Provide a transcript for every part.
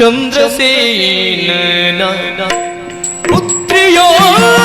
ಚಂದ್ರಸೇನನ ಪುತ್ರಿಯಾಗಿಯೋ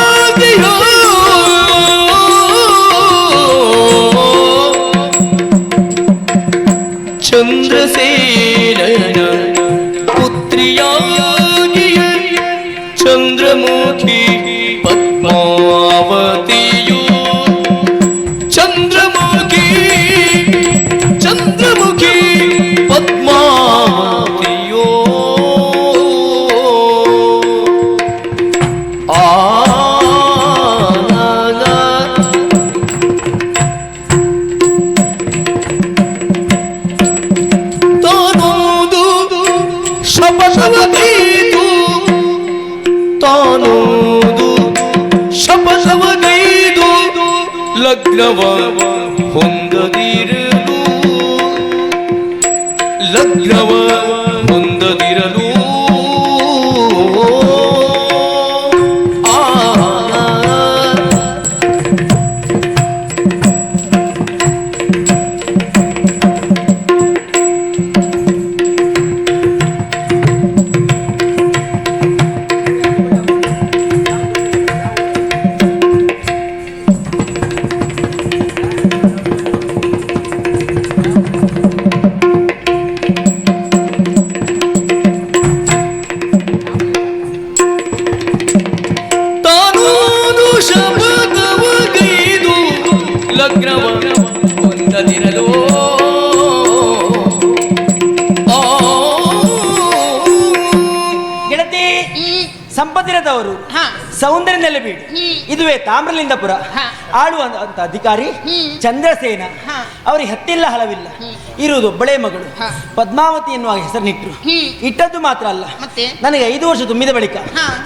ಲಗ್ನವ ಹೊಂದದಿರಲು ಲಗ್ನವ ಹಾ. ಸೌಂದರ್ಯ ನೆಲೆಬೀಡು. ಇದುವೇ ತಾಮ್ರಲಿಂಗಪುರ ಆಡುವ ಆಳುವಂತ ಅಧಿಕಾರಿ ಚಂದ್ರಸೇನ. ಅವರಿಗೆ ಹತ್ತಿಲ್ಲ ಹಲವಿಲ್ಲ. ಇರುವುದು ಒಬ್ಬಳೇ ಮಗಳು. ಪದ್ಮಾವತಿ ಎನ್ನುವ ಹೆಸರಿನಿಟ್ಟರು. ಇಟ್ಟದ್ದು ಮಾತ್ರ ಅಲ್ಲ? ನನಗೆ ಐದು ವರ್ಷ ತುಂಬಿದ ಬಳಿಕ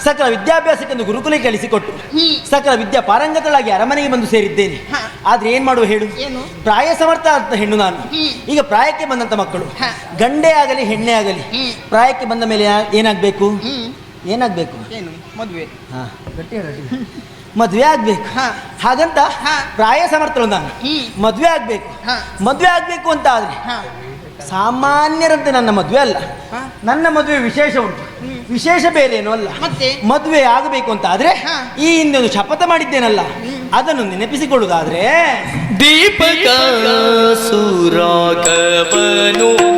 ಸಕಲ ವಿದ್ಯಾಭ್ಯಾಸಕ್ಕೆಂದು ಗುರುಕುಲಕ್ಕೆ ಕಳಿಸಿಕೊಟ್ಟು. ಸಕಲ ವಿದ್ಯಾ ಪಾರಂಗತಳಾಗಿ ಅರಮನೆಗೆ ಬಂದು ಸೇರಿದ್ದೇನೆ. ಆದ್ರೆ ಏನ್ ಮಾಡುವ ಹೇಳು? ಪ್ರಾಯ ಸಮರ್ಥ ಅಂತ ಹೆಣ್ಣು ನಾನು. ಈಗ ಪ್ರಾಯಕ್ಕೆ ಬಂದಂತ ಮಕ್ಕಳು. ಗಂಡೆ ಆಗಲಿ ಹೆಣ್ಣೆ ಆಗಲಿ ಪ್ರಾಯಕ್ಕೆ ಬಂದ ಮೇಲೆ ಏನಾಗಬೇಕು? ಏನಾಗ್ಬೇಕು? ಏನು? ಮದುವೆ. ಹಾ ಮದ್ವೆ ಆಗ್ಬೇಕು. ಹಾಗಂತ ಹಾ. ಪ್ರಾಯ ಸಮರ್ಥಳು ನಾನು. ಮದುವೆ ಆಗಬೇಕು. ಮದ್ವೆ ಆಗ್ಬೇಕು ಅಂತ ಆದ್ರೆ ಹಾ. ಸಾಮಾನ್ಯರಂತೆ ನನ್ನ ಮದುವೆ ಅಲ್ಲ. ನನ್ನ ಮದುವೆ ವಿಶೇಷ ಉಂಟು. ವಿಶೇಷ ಬೇರೆ ಏನು ಅಲ್ಲ. ಮತ್ತೆ? ಮದುವೆ ಆಗಬೇಕು ಅಂತ ಆದ್ರೆ ಈ ಹಿಂದೆ ಒಂದು ಶಪಥ ಮಾಡಿದ್ದೇನಲ್ಲ ಅದನ್ನು ನೆನಪಿಸಿಕೊಳ್ಳುವುದಾದ್ರೆ ದೀಪಕ ಸುರಾಗವನು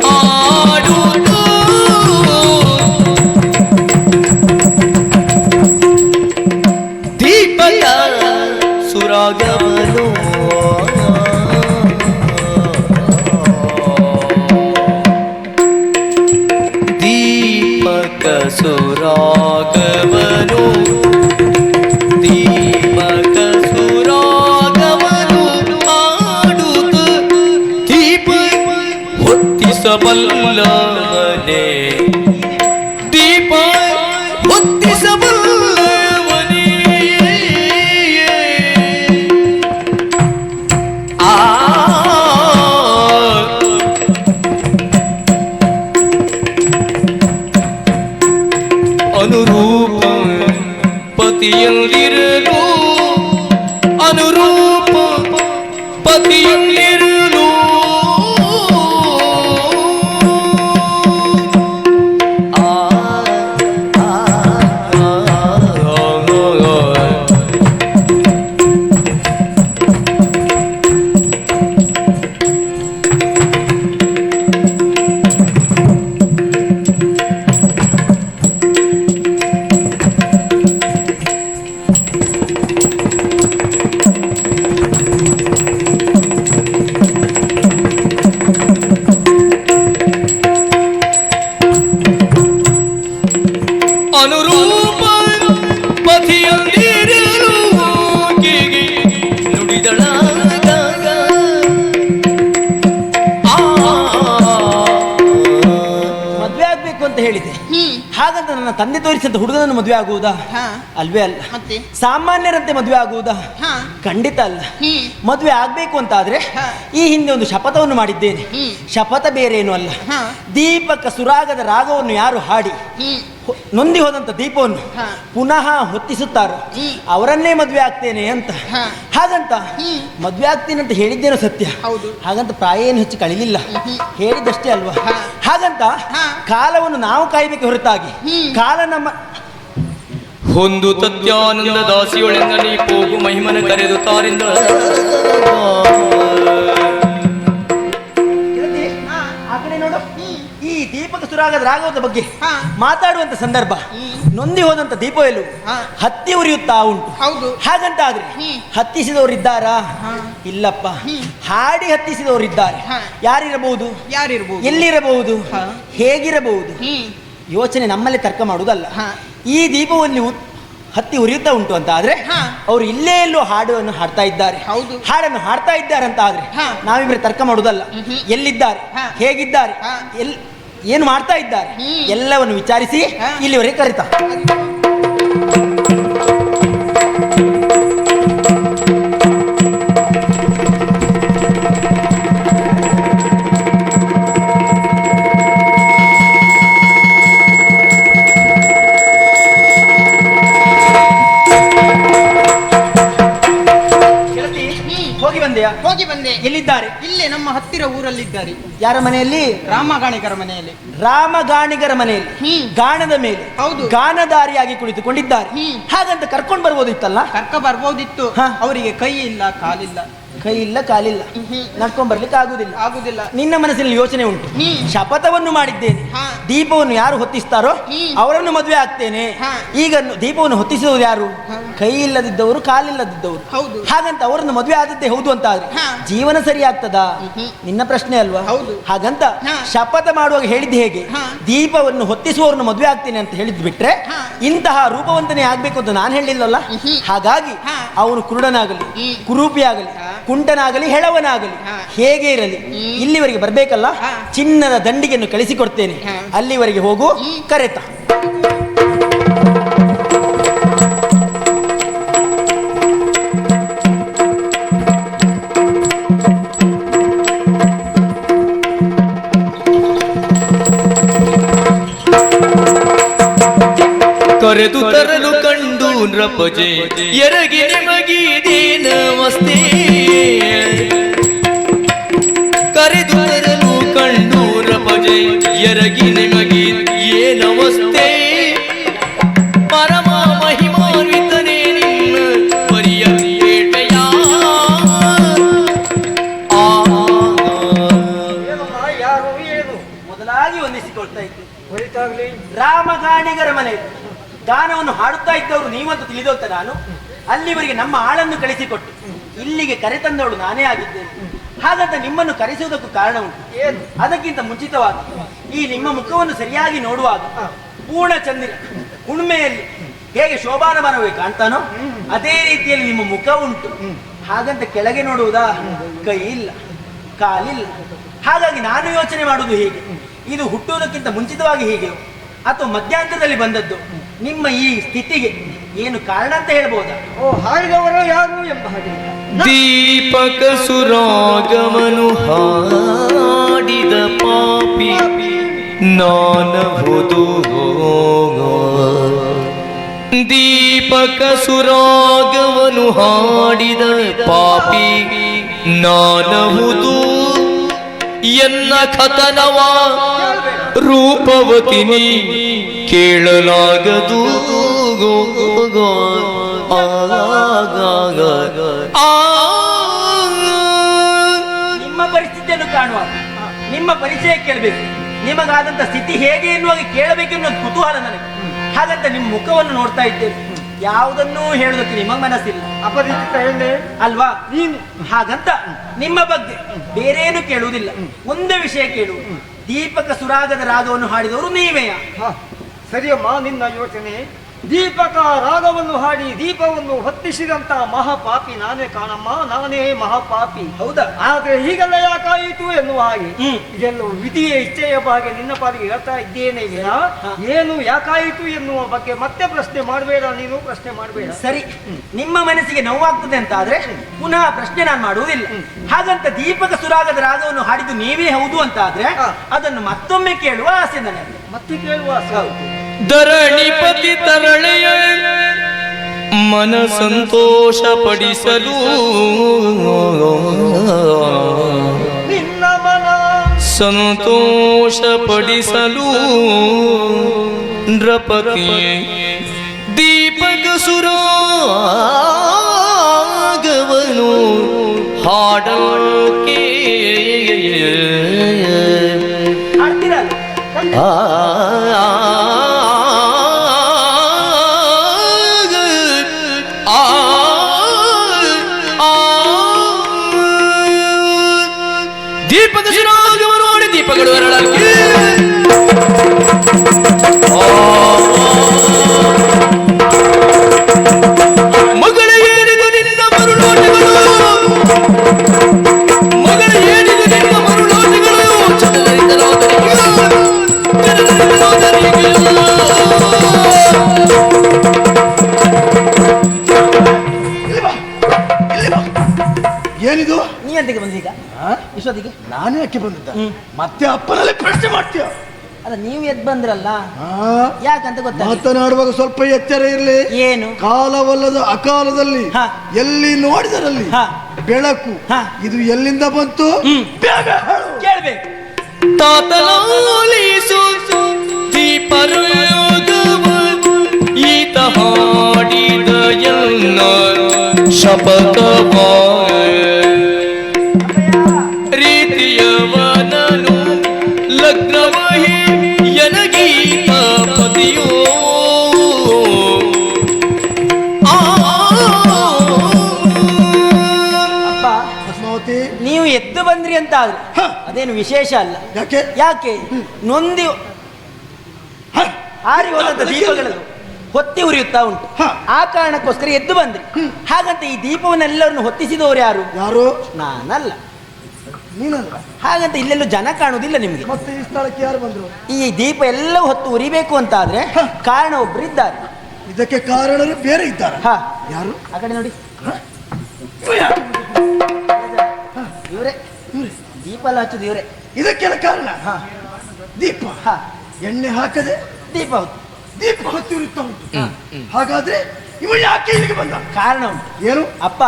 ಹಾಗಂತ ನನ್ನ ತಂದೆ ತೋರಿಸಿದ ಹುಡುಗನನ್ನು ಮದುವೆ ಆಗುವುದಾ ಹಾ. ಅಲ್ವೇ ಅಲ್ಲ ಮತ್ತೆ? ಸಾಮಾನ್ಯರಂತೆ ಮದುವೆ ಆಗುವುದಾ ಹಾ ಖಂಡಿತ ಅಲ್ಲ ಹ್ಮ್ ಮದುವೆ ಆಗ್ಬೇಕು ಅಂತ ಆದ್ರೆ ಹಾ. ಈ ಹಿಂದೆ ಒಂದು ಶಪಥವನ್ನು ಮಾಡಿದ್ದೇನೆ ಹ್ಮ್. ಶಪಥ ಬೇರೆ ಏನು ಅಲ್ಲ ಹಾ. ದೀಪಕ ಸುರಾಗದ ರಾಗವನ್ನು ಯಾರು ಹಾಡಿ ಹ್ಮ್ ನೊಂದಿ ಹೋದಂತ ದೀಪವನ್ನು ಪುನಃ ಹೊತ್ತಿಸುತ್ತಾರೆ. ಅವರನ್ನೇ ಮದುವೆ ಆಗ್ತೇನೆ ಅಂತ. ಹಾಗಂತ ಹ್ಮ್. ಮದುವೆ ಆಗ್ತೇನೆ ಅಂತ ಹೇಳಿದ್ದೇನೋ ಸತ್ಯ. ಹೌದು. ಹಾಗಂತ ಪ್ರಾಯ ಏನು ಹೆಚ್ಚು ಕಳಿಲಿಲ್ಲ. ಹೇಳಿದಷ್ಟೇ ಅಲ್ವಾ? ಹಾಗಂತ. ಕಾಲವನ್ನು ನಾವು ಕಾಯ್ಬೇಕು ಹೊರತಾಗಿ. ಕಾಲ ನಮ್ಮ ಹೊಂದು ತತ್ಯಾನಂದ ದಾಸಿಯೊಳೆಂದ ನೀ ಹೋಗು ಮಹಿಮನ ಕರೆದು ತಾರಿಂದ. ಈ ದೀಪಕ ಸುರಾಗದ ರಾಘವದ ಬಗ್ಗೆ. ಮಾತಾಡುವಂತ ಸಂದರ್ಭ. ನೊಂದಿ ಹೋದಂತ ದೀಪ ಎಲ್ಲೂ. ಹತ್ತಿ ಉರಿಯುತ್ತಾ ಉಂಟು. ಹೌದು. ಹಾಗಂತ ಆದ್ರೆ ಹತ್ತಿಸಿದವರಿದ್ದಾರಾ? ಹತ್ತಿಸಿದವರು ಇದ್ದಾರಾ ಇಲ್ಲಪ್ಪ ಹಾಡಿ ಹತ್ತಿಸಿದವರು ಇದ್ದಾರೆ ಯಾರಿರಬಹುದು? ಯಾರಿರಬಹುದು? ಎಲ್ಲಿರಬಹುದು. ಹೇಗಿರಬಹುದು? ಯೋಚನೆ ನಮ್ಮಲ್ಲಿ ತರ್ಕ ಮಾಡುವುದಲ್ಲ. ಈ ದೀಪವನ್ನು ಹತ್ತಿ ಉರಿಯುತ್ತಾ ಉಂಟು ಅಂತ ಆದ್ರೆ ಅವರು ಇಲ್ಲೇ ಎಲ್ಲೋ ಹಾಡನ್ನು ಹಾಡ್ತಾ ಇದ್ದಾರೆ. ಹೌದು. ಹಾಡನ್ನು ಹಾಡ್ತಾ ಇದ್ದಾರೆ ಅಂತ ಆದ್ರೆ. ನಾವಿಬ್ರೆ ತರ್ಕ ಮಾಡುವುದಲ್ಲ. ಎಲ್ಲಿದ್ದಾರೆ? ಹೇಗಿದ್ದಾರೆ? ಹಾ. ಏನು ಮಾಡ್ತಾ ಇದ್ದಾರೆ. ಎಲ್ಲವನ್ನು ವಿಚಾರಿಸಿ. ಇಲ್ಲಿವರೆಗೆ ಕರಿತಾ. ಗೆಳತಿ, ಹೋಗಿ ಬಂದೆಯಾ? ಹೋಗಿ ಬಂದೆ. ಎಲ್ಲಿದ್ದಾರೆ? ಇಲ್ಲೇ ನಮ್ಮ ಹತ್ತಿರ ಊರಲ್ಲಿದ್ದಾರೆ. ಯಾರ ಮನೆಯಲ್ಲಿ? ರಾಮಗಾಣಿಕರ ಮನೆಯಲ್ಲಿ. ರಾಮಗಾಣಿಗರ ಮನೆಯಲ್ಲಿ. ಹ್ಮ್. ಗಾಣದ ಮೇಲೆ. ಹೌದು. ಗಾನದಾರಿಯಾಗಿ ಕುಳಿತುಕೊಂಡಿದ್ದಾರೆ. ಹ್ಮ್. ಹಾಗಂತ ಕರ್ಕೊಂಡು ಬರ್ಬೋದಿತ್ತಲ್ಲ? ಕರ್ಕ ಬರ್ಬೋದಿತ್ತು ಹಾ. ಅವರಿಗೆ ಕೈ ಇಲ್ಲ ಕಾಲಿಲ್ಲ. ಕೈ ಇಲ್ಲ ಕಾಲಿಲ್ಲ. ನಡ್ಕೊಂಡ್ ಬರ್ಲಿಕ್ಕೆ ಆಗುದಿಲ್ಲ. ಆಗುದಿಲ್ಲ. ನಿನ್ನ ಮನಸ್ಸಿನಲ್ಲಿ ಯೋಚನೆ ಉಂಟು. ಶಪಥವನ್ನು ಮಾಡಿದ್ದೇನೆ. ದೀಪವನ್ನು ಯಾರು ಹೊತ್ತಿಸ್ತಾರೋ ಅವರನ್ನು ಮದುವೆ ಆಗ್ತೇನೆ. ಈಗ ದೀಪವನ್ನು ಹೊತ್ತಿಸುವುದು ಯಾರು? ಕೈ ಇಲ್ಲದಿದ್ದವರು ಕಾಲಿಲ್ಲದಿದ್ದವರು. ಹಾಗಂತ ಅವರನ್ನು ಮದುವೆ ಆದದ್ದೇ ಹೌದು ಅಂತ ಆದ್ರೆ ಜೀವನ ಸರಿ ಆಗ್ತದಾ ನಿನ್ನ ಪ್ರಶ್ನೆ ಅಲ್ವಾ? ಹೌದು. ಹಾಗಂತ. ಶಪಥ ಮಾಡುವಾಗ ಹೇಳಿದ್ದು ಹೇಗೆ. ದೀಪವನ್ನು ಹೊತ್ತಿಸುವವರನ್ನು ಮದುವೆ ಆಗ್ತೇನೆ ಅಂತ ಹೇಳಿದ್ ಬಿಟ್ರೆ. ಇಂತಹ ರೂಪವಂತನೇ ಆಗ್ಬೇಕು ಅಂತ ನಾನು ಹೇಳಿಲ್ಲಲ್ಲ? ಹಾಗಾಗಿ. ಅವನು ಕುರುಡನಾಗಲಿ. ಕುರೂಪಿಯಾಗಲಿ. ಕುಂಟನಾಗಲಿ ಹೆಳವನಾಗಲಿ. ಹೇಗೆ ಇರಲಿ ಇಲ್ಲಿವರೆಗೆ ಬರ್ಬೇಕಲ್ಲ. ಚಿನ್ನದ ದಂಡಿಗೆಯನ್ನು ಕಳಿಸಿಕೊಡ್ತೇನೆ. ಅಲ್ಲಿವರೆಗೆ ಹೋಗು. ಕರೆತ ಕರೆದು ತರಲು ನೃಪಜೆ ಎರಗಿ ನಿಮಗಿದೆ ನಮಸ್ತೆ ಕರೆದು ತರಲು ಕಂಡು ನೃಪಜೆ ಎರಗಿ ನಿಮಗೆ ಏ ನಮಸ್ತೆ ಮೊದಲಾಗಿ ವಂದಿಸಿಕೊಳ್ತಾ ಇದ್ದೆ. ರಾಮಗಾಣಿಗರ ಮನೆ ಗಾನವನ್ನು ಹಾಡುತ್ತಾ ಇದ್ದವರು ನೀವಂತೂ ತಿಳಿದೋತ ನಾನು. ಅಲ್ಲಿವರಿಗೆ ನಮ್ಮ ಆಳನ್ನು ಕಳಿಸಿಕೊಟ್ಟು ಇಲ್ಲಿಗೆ ಕರೆತಂದವಳು ನಾನೇ ಆಗಿದ್ದೇನೆ. ಹಾಗಂತ ನಿಮ್ಮನ್ನು ಕರೆಸುವುದಕ್ಕೂ ಕಾರಣ ಉಂಟು. ಅದಕ್ಕಿಂತ ಮುಂಚಿತವಾಗಿ ಈ ನಿಮ್ಮ ಮುಖವನ್ನು ಸರಿಯಾಗಿ ನೋಡುವಾಗ ಪೂರ್ಣ ಚಂದ್ರ ಹುಣ್ಮೆಯಲ್ಲಿ ಹೇಗೆ ಶೋಭಾನಮಾನವೇ ಕಾಣ್ತಾನೋ ಅದೇ ರೀತಿಯಲ್ಲಿ ನಿಮ್ಮ ಮುಖ ಉಂಟು. ಹಾಗಂತ ಕೆಳಗೆ ನೋಡುವುದಾ? ಕೈ ಇಲ್ಲ ಕಾಲಿಲ್ಲ. ಹಾಗಾಗಿ ನಾನು ಯೋಚನೆ ಮಾಡುವುದು ಹೀಗೆ? ಇದು ಹುಟ್ಟುವುದಕ್ಕಿಂತ ಮುಂಚಿತವಾಗಿ ಹೀಗೆ ಅಥವಾ ಮಧ್ಯಾಂತರದಲ್ಲಿ ಬಂದದ್ದು. ನಿಮ್ಮ ಈ ಸ್ಥಿತಿಗೆ ಏನು ಕಾರಣ ಅಂತ ಹೇಳ್ಬೋದಾ? ಓ ಹಾಡಿದವರು ಯಾರು ಎಂಬ ಹಾಗೆ. ದೀಪಕ ಸುರಾಗಮನು ಹಾಡಿದ ಪಾಪಿ ನಾನಬಹುದು ದೀಪಕ ಸುರಾಗವನು ಹಾಡಿದ ಪಾಪಿ ನಾನಹುದು ಎನ್ನ ಕಥನವ ರೂಪವತಿನಿ ಕೇಳಲಾಗದು. ನಿಮ್ಮ ಪರಿಸ್ಥಿತಿಯನ್ನು ಕಾಣುವ. ನಿಮ್ಮ ಪರಿಚಯ ಕೇಳಬೇಕು. ನಿಮಗಾದಂತ ಸ್ಥಿತಿ ಹೇಗೆ ಎನ್ನುವಾಗ ಕೇಳಬೇಕೆನ್ನುವ ಕುತೂಹಲ ನನಗೆ. ಹಾಗಂತ ನಿಮ್ಮ ಮುಖವನ್ನು ನೋಡ್ತಾ ಇದ್ದೇವೆ ಯಾವುದನ್ನೂ ಹೇಳೋದಕ್ಕೆ ನಿಮಗೆ ಮನಸ್ಸಿಲ್ಲ. ಅಪರಿಚಿತ ಹೇಳಿದೆ ಅಲ್ವಾ? ಹಾಗಂತ ನಿಮ್ಮ ಬಗ್ಗೆ ಬೇರೇನು ಕೇಳುವುದಿಲ್ಲ. ಒಂದೇ ವಿಷಯ ಕೇಳು. ದೀಪಕ ಸುರಾಗದ ರಾಗವನ್ನು ಹಾಡಿದವರು ನೀವೇ ಸರಿಯಮ್ಮ ನಿನ್ನ ಯೋಚನೆ ದೀಪಕ ರಾಗವನ್ನು ಹಾಡಿ ದೀಪವನ್ನು ಹೊತ್ತಿಸಿದಂತ ಮಹಾಪಾಪಿ ನಾನೇ ಕಾಣಮ್ಮ ನಾನೇ ಮಹಾಪಾಪಿ. ಹೌದಾ? ಆದ್ರೆ ಹೀಗೆಲ್ಲ ಯಾಕಾಯಿತು ಎನ್ನುವ ಹಾಗೆ. ಇದೆಲ್ಲ ಇದೆಲ್ಲವೂ ವಿಧಿಯ ಇಚ್ಛೆಯ ಬಗ್ಗೆ ನಿನ್ನ ಪಾಲಿಗೆ ಹೇಳ್ತಾ ಇದ್ದೇನೆ ಏನು ಯಾಕಾಯಿತು ಎನ್ನುವ ಬಗ್ಗೆ ಮತ್ತೆ ಪ್ರಶ್ನೆ ಮಾಡಬೇಡ ನೀನು ಪ್ರಶ್ನೆ ಮಾಡಬೇಡ. ಸರಿ. ನಿಮ್ಮ ಮನಸ್ಸಿಗೆ ನೋವಾಗ್ತದೆ ಅಂತ ಆದ್ರೆ ಪುನಃ ಪ್ರಶ್ನೆ ನಾನು ಮಾಡುವುದಿಲ್ಲ. ಹಾಗಂತ ದೀಪಕ ಸುರಾಗದ ರಾಗವನ್ನು ಹಾಡಿದ್ದು ನೀವೇ ಹೌದು ಅಂತ ಆದ್ರೆ ಅದನ್ನು ಮತ್ತೊಮ್ಮೆ ಕೇಳುವ ಆಸೆ ನನಗೆ. ಮತ್ತೆ ಕೇಳುವ ಸಾಕು ಧರಣಿಪತಿ ತರಳೆಯ ಮನ ಸಂತೋಷ ಪಡಿಸಲು ನಿನ್ನ ಮನ ಸಂತೋಷಪಡಿಸಲು. ನೃಪತಿ ದೀಪಕ ಸುರಾಗವನು ಹಾಡೋಕೆ. ಆ. ಏನಿದು ನೀ ಎಂತಕ್ಕೆ ಬಂದೀಗ ಇಷ್ಟೊತ್ತಿಗೆ? ನಾನೇ ಯಾಕೆ ಬಂದಿದ್ದ. ಮತ್ತೆ ಅಪ್ಪನಲ್ಲಿ ಪ್ರಶ್ನೆ ಮಾಡ್ತೀಯ? ಅಲ್ಲ ನೀವು ಎದ್ ಬಂದ್ರಲ್ಲ ಯಾಕಂತ ಗೊತ್ತಾ ಮಾತನಾಡುವಾಗ ಸ್ವಲ್ಪ ಎಚ್ಚರ ಇರಲಿ ಏನು ಕಾಲವಲ್ಲದ ಅಕಾಲದಲ್ಲಿ ಹ. ಎಲ್ಲಿ ನೋಡಿದರಲ್ಲಿ ಹ. ಬೆಳಕು ಹ. ಇದು ಎಲ್ಲಿಂದ ಬಂತು ಬೇಗ ಹೇಳು. ಕೇಳ್ಬೇಕು ದೀಪರಯೋಗವ ಈತ ಹಾಡಿದ ಎಲ್ಲ ಶಪಥವ ಅಂತ ಆದ್ರೆ ಅದೇನು ವಿಶೇಷ ಅಲ್ಲ. ಯಾಕೆ? ಯಾಕೆ? ನೊಂದಿ. ಆರಿ ಹೋದಂತ ದೀಪಗಳು ಹೊತ್ತಿ ಉರಿಯುತ್ತಾ ಉಂಟು. ಆ ಕಾರಣಕ್ಕೋಸ್ಕರ ಎದ್ದು ಬಂದ್ರಿ. ಹಾಗಂತ ಈ ದೀಪವನ್ನೆಲ್ಲರನ್ನು ಹೊತ್ತಿಸಿದವರು ಯಾರು? ಯಾರು? ನಾನಲ್ಲ. ನೀನಲ್ಲ? ಹಾಗಂತ ಇಲ್ಲೆಲ್ಲೂ ಜನ ಕಾಣುವುದಿಲ್ಲ ನಿಮಗೆ. ಮತ್ತೆ ಈ ಸ್ಥಳಕ್ಕೆ ಯಾರು ಬಂದ್ರು? ಈ ದೀಪ ಎಲ್ಲ ಹೊತ್ತು ಉರಿಬೇಕು ಅಂತ ಆದ್ರೆ ಕಾರಣ ಒಬ್ರು ಇದ್ದಾರೆ. ಇದಕ್ಕೆ ಕಾರಣರು ಬೇರೆ ಇದ್ದಾರೆ. ಹ. ಯಾರು? ಆ ಕಡೆ ನೋಡಿ. ಇವರೇ. ದೀಪ ಎಲ್ಲ ಹಚ್ಚುದು ಇವರೇ. ಇದಕ್ಕೆಲ್ಲ ಕಾರಣ? ಹ. ದೀಪ. ಹ. ಎಣ್ಣೆ ಹಾಕದೆ ದೀಪ ಹೊತ್ತು ದೀಪ ಹೊತ್ತಿ ಉರಿತಾ ಉಂಟು ಹಾಗಾದ್ರೆ ಇವಳು ಯಾಕೆ ಇಲ್ಲಿಗೆ ಬಂದ? ಕಾರಣ ಉಂಟು. ಏನು? ಅಪ್ಪ.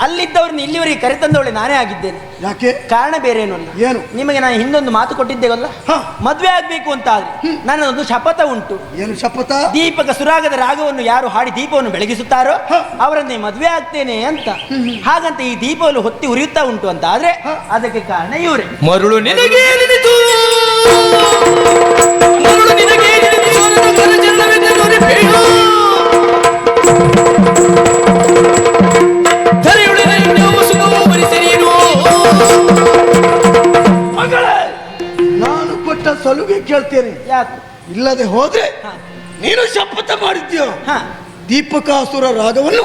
ಅಲ್ಲಿದ್ದವ್ರನ್ನ ಇಲ್ಲಿವರೆಗೆ ಕರೆತಂದವಳೆ ನಾನೇ ಆಗಿದ್ದೇನೆ. ಯಾಕೆ? ಕಾರಣ ಬೇರೆ ಏನು ಅಲ್ಲ? ಏನು? ನಿಮಗೆ ನಾನು ಹಿಂದೊಂದು ಮಾತು ಕೊಟ್ಟಿದ್ದೇವಲ್ಲ ಹ. ಮದುವೆ ಆಗ್ಬೇಕು ಅಂತ ಆದ್ರೆ ನನ್ನದೊಂದು ಶಪಥ ಉಂಟು. ಏನು ಶಪಥ? ದೀಪಕ ಸುರಾಗದ ರಾಗವನ್ನು ಯಾರು ಹಾಡಿ ದೀಪವನ್ನು ಬೆಳಗಿಸುತ್ತಾರೋ ಹ. ಅವರನ್ನೇ ಮದುವೆ ಆಗ್ತೇನೆ ಅಂತ. ಹಾಗಂತ ಈ ದೀಪವನ್ನು ಹೊತ್ತಿ ಉರಿಯುತ್ತಾ ಉಂಟು ಅಂತ ಆದ್ರೆ ಅದಕ್ಕೆ ಕಾರಣ ಇವರೇ. ಮರುಳು ನಿನಗೆ ನಿನಿತು. ಯಾಕೆ? ಇಲ್ಲದೆ ಹೋದ್ರೆ. ನೀನು ಶಪಥ ಮಾಡಿದ್ಯೋ ಹ. ದೀಪಕಾಸುರ ರಾಗವನ್ನು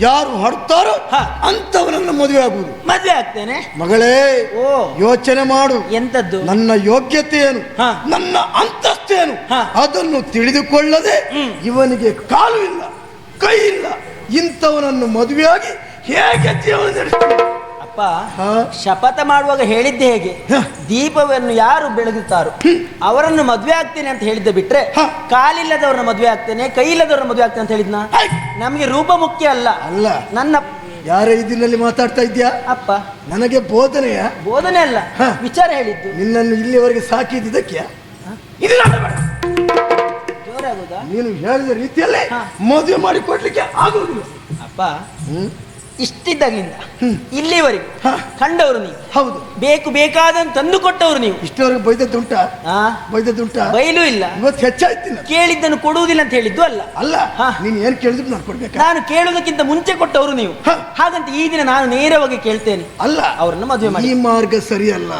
ಯಾರು ಹಾಡುತ್ತಾರೋ. ಅಂತವನನ್ನು ಮದುವೆ ಆಗುವುದು ಮದುವೆ ಆಗ್ತೇನೆ? ಮಗಳೇ ಓ. ಯೋಚನೆ ಮಾಡು. ಎಂತದ್ದು? ನನ್ನ ಯೋಗ್ಯತೆ ಏನು ನನ್ನ ಅಂತಸ್ತೇನು. ಅದನ್ನು ತಿಳಿದುಕೊಳ್ಳದೆ ಇವನಿಗೆ ಕಾಲು ಇಲ್ಲ ಕೈ ಇಲ್ಲ ಇಂಥವನನ್ನು ಮದುವೆಯಾಗಿ ಹೇಗೆ ಜೀವನ ನಡೆಸ್ತೀನಿ ಅಪ್ಪ? ಶಪಥ ಮಾಡುವಾಗ ಹೇಳಿದ್ದೆ ಹೇಗೆ? ದೀಪವನ್ನು ಯಾರು ಬೆಳಗುತ್ತಾರೋ ಅವರನ್ನು ಮದುವೆ ಆಗ್ತೇನೆ ಅಂತ ಹೇಳಿದ್ದೆ ಬಿಟ್ರೆ. ಕಾಲಿಲ್ಲದವ್ರನ್ನ ಮದುವೆ ಆಗ್ತೇನೆ ಕೈ ಇಲ್ಲದವ್ರನ್ನ ಮದುವೆ ಆಗ್ತೇನೆ ಅಂತ ಹೇಳಿದ್ನ? ನಮಗೆ ರೂಪ ಮುಖ್ಯ ಅಲ್ಲ. ಅಲ್ಲ. ನನ್ನ ಯಾರ ಇದಿನಲ್ಲಿ ಮಾತಾಡ್ತಾ ಇದ್ಯಾ ಅಪ್ಪ. ನನಗೆ ಬೋಧನೆಯ? ಬೋಧನೆ ಅಲ್ಲ ವಿಚಾರ ಹೇಳಿದ್ದು. ನಿನ್ನನ್ನು ಇಲ್ಲಿವರೆಗೆ ಸಾಕಿದ್ದಕ್ಕೆ. ನೀನು ಹೇಳಿದ ರೀತಿಯಲ್ಲೇ. ಮದುವೆ ಮಾಡಿ ಕೊಡ್ಲಿಕ್ಕೆ ಆಗುವುದಿಲ್ಲ ಅಪ್ಪ ಇಷ್ಟಿದ್ದಾಗಲಿಂದ ಹ್ಮ್. ಇಲ್ಲಿವರೆಗೆ. ಕಂಡವರು ನೀವು. ಹೌದು. ಬೇಕು ಬೇಕಾದಂತ ತಂದು ಕೊಟ್ಟವರು ನೀವು. ಇಷ್ಟವರೆಗೆ ಬೈದದ್ದುಂಟ ಬೈದದ್ದುಂಟ ಬೈಲು ಇಲ್ಲ. ಇವತ್ತು ಹೆಚ್ಚಾಯ್ತಿನ ಕೇಳಿದ್ದನ್ನು ಕೊಡುವುದಿಲ್ಲ ಅಂತ ಹೇಳಿದ್ದು ಅಲ್ಲ. ಅಲ್ಲ ನೀನು ಏನು ಕೇಳಿದ್ರು ನಾನು ಕೊಡ್ಬೇಕು? ನಾನು ಕೇಳುವುದಕ್ಕಿಂತ ಮುಂಚೆ ಕೊಟ್ಟವರು ನೀವು. ಹಾಗಂತ ಈ ದಿನ ನಾನು ನೇರವಾಗಿ ಕೇಳ್ತೇನೆ. ಅಲ್ಲ ಅವ್ರನ್ನ ಮದುವೆ ಮಾಡಿ. ಈ ಮಾರ್ಗ ಸರಿಯಲ್ಲ.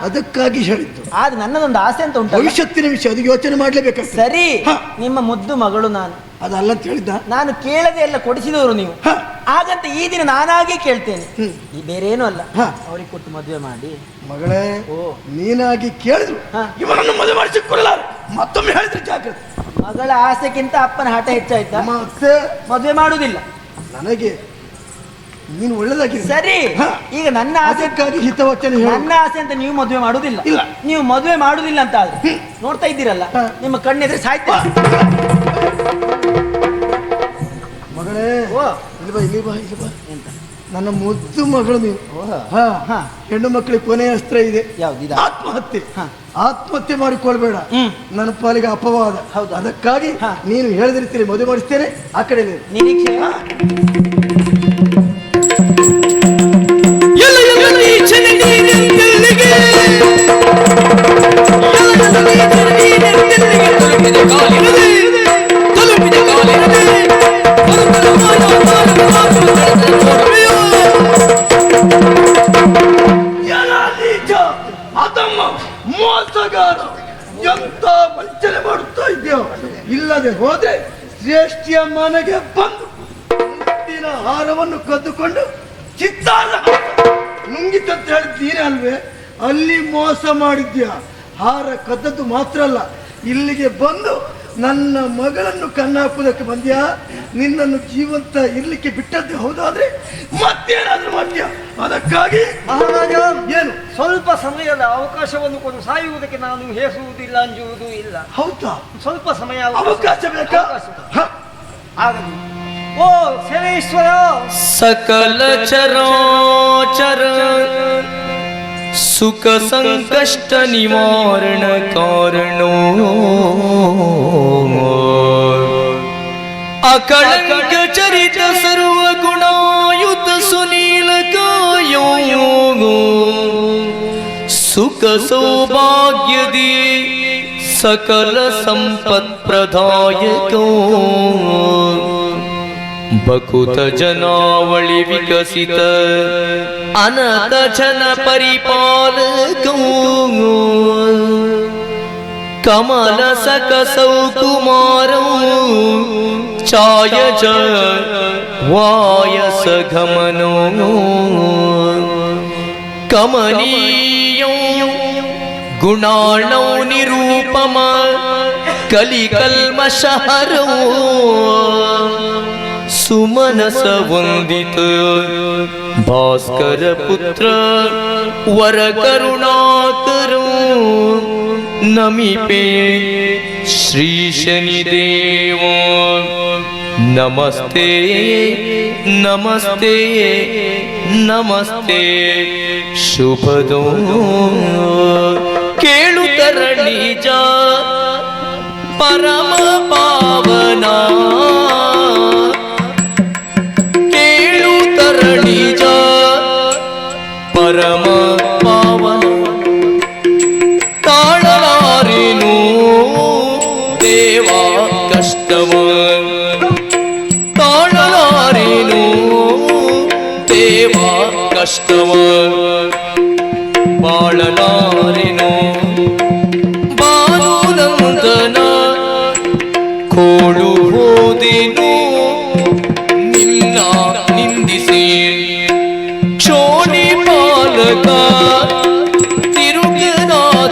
ಅದಕ್ಕಾಗಿ ಹೇಳಿದ್ದು. ಆದ್ರೆ ನನ್ನದೊಂದು ಆಸೆ ಅಂತ ಉಂಟು ಭವಿಷ್ಯತ್ತಿನ ವಿಷಯ ಅದು ಯೋಚನೆ ಮಾಡ್ಲೇಬೇಕು ಸರಿ ನಿಮ್ಮ ಮುದ್ದು ಮಗಳು ನಾನು. ಅದಲ್ಲ ಅಂತ ಹೇಳಿದ್ದ? ನಾನು ಕೇಳದೆ ಎಲ್ಲ ಕೊಡಿಸಿದವರು ನೀವು. ಹಾಗಂತ ಈ ದಿನ ನಾನಾಗೆ ಕೇಳ್ತೇನೆ. ಈ ಬೇರೇನೂ ಅಲ್ಲ. ಅವ್ರಿಗೆ ಕೊಟ್ಟು ಮದುವೆ ಮಾಡಿ. ಮಗಳೇ ಓ. ನೀನಾಗಿ ಕೇಳಿದ್ರು. ಇವರನ್ನು ಮದುವೆ ಮದುವೆ ಮಾಡಿಸಿಕೊಳ್ಳಲ್ಲ ಮತ್ತೊಮ್ಮೆ ಹೇಳಿದ್ರು ಜಾಗ್ರತೆ. ಮಗಳ ಆಸೆಗಿಂತ ಅಪ್ಪನ ಹಠ ಹೆಚ್ಚಾಯ್ತಾ? ಮತ್ತೆ ಮದುವೆ ಮಾಡುವುದಿಲ್ಲ. ನನಗೆ ನೀನು ಒಳ್ಳೇದಾಗಿ ಸರಿ. ಈಗ ನನ್ನ ಆಸೆ ಅದಕ್ಕಾಗಿ ಹಿತವಚನ ನನ್ನ ಆಸೆ ಅಂತ ನೀವು ಮದುವೆ ಮಾಡುವುದಿಲ್ಲ. ಇಲ್ಲ. ನೀವು ಮದುವೆ ಮಾಡುವುದಿಲ್ಲ ಅಂತ ಆದ್ರೆ ನೋಡ್ತಾ ಇದ್ದೀರಲ್ಲ ನಿಮ್ಮ ಕಣ್ಣೆದ್ರೆ ಸಾಯ್ತಾ ಮಗಳೇ ಓ. ಇಲ್ಲಿ ಬಾ ಇಲ್ಲಿ ಬಾ ಇಲ್ಲಿ ಬಾ ಎಂತ ನನ್ನ ಮುದ್ದು ಮಗಳು ನೀವು ಹಾ ಹಾ. ಹೆಣ್ಣು ಮಕ್ಕಳಿಗೆ ಕೊನೆಯ ಅಸ್ತ್ರ ಇದೆ ಯಾವ್ದು ಇದಾ? ಆತ್ಮಹತ್ಯೆ ಹಾ. ಆತ್ಮಹತ್ಯೆ ಮಾಡಿಕೊಳ್ಬೇಡ ನನ್ನ ಪಾಲಿಗೆ ಅಪವಾದ ಹೌದು. ಅದಕ್ಕಾಗಿ ಹಾ. ನೀನು ಹೇಳಿದ ರೀತಿಯಲ್ಲಿ ಮದುವೆ ಮಾಡಿಸ್ತೇನೆ ಆ ಕಡೆ. ನಿರೀಕ್ಷೆ ಎಲ್ಲ ಎಲ್ಲ ಮೋಸಗಾರ ಎಂತ ವಂಚನೆ ಮಾಡುತ್ತಾ ಇದೆಯೋ? ಇಲ್ಲದೆ ಹೋದ್ರೆ ಶ್ರೇಷ್ಠಿಯ ಮನೆಗೆ ಬಂದು ಮುತ್ತಿನ ಹಾರವನ್ನು ಕದ್ದುಕೊಂಡು ಚಿತ್ತಾರ ನುಂಗಿತಂತ ಹೇಳಿದ್ದೀರಿ ಅಲ್ವೇ? ಅಲ್ಲಿ ಮೋಸ ಮಾಡಿದ್ಯಾ? ಹಾರ ಕದ್ದದ್ದು ಮಾತ್ರ ಅಲ್ಲ, ಇಲ್ಲಿಗೆ ಬಂದು ನನ್ನ ಮಗಳನ್ನು ಕಣ್ಣಾಕುವುದಕ್ಕೆ ಬಂದ್ಯಾ? ನಿನ್ನನ್ನು ಜೀವಂತ ಇರ್ಲಿಕ್ಕೆ ಬಿಟ್ಟದ್ದು ಹೌದಾದ್ರೆ ಮತ್ತೇನಾದ್ರೂ ಮಾಡ್ತೀಯ? ಅದಕ್ಕಾಗಿ ಮಹಾರಾಜ ಏನು? ಸ್ವಲ್ಪ ಸಮಯದ ಅವಕಾಶವನ್ನು ಕೊಡು. ಸಾಯುವುದಕ್ಕೆ ನಾನು ಹೇಸುವುದಿಲ್ಲ ಅಂಜುವುದು ಇಲ್ಲ. ಹೌದಾ? ಸ್ವಲ್ಪ ಸಮಯ ಅವಕಾಶ ಬೇಕಾ. ಹ. ಆಗಲಿ. ಓ ಶನೇಶ್ವರ! ಸಕಲ સુખ સંકષ્ટ નિવારણ કારણો. અકળંક ચરિત સર્વ ગુણાયુત સુનીલ કાયો સુખ સૌભાગ્ય દે સકલ સંપત પ્રદાયકો ಬಕುತ ಜನಾವಳಿ ವಿಕಸಿತ ಅನತ ಜನ ಪರಿಪಾಲಕೋ ಕಮಲ ಸಕ ಸೌಕುಮಾರೌ ಛಾಯ ಚ ವಾಯಸ ಗಮನೋ ಕಮನೀಯೋ ಗುಣಾಣೌ ನಿರೂಪಮ ಕಲಿಕಲ್ಮಶಹರೋ सुमन सवंदित भास्कर पुत्र वर करुणा करू नमिपे श्री शनिदेव नमस्ते नमस्ते नमस्ते शुभदो। केळुतरणीजा परम पावना।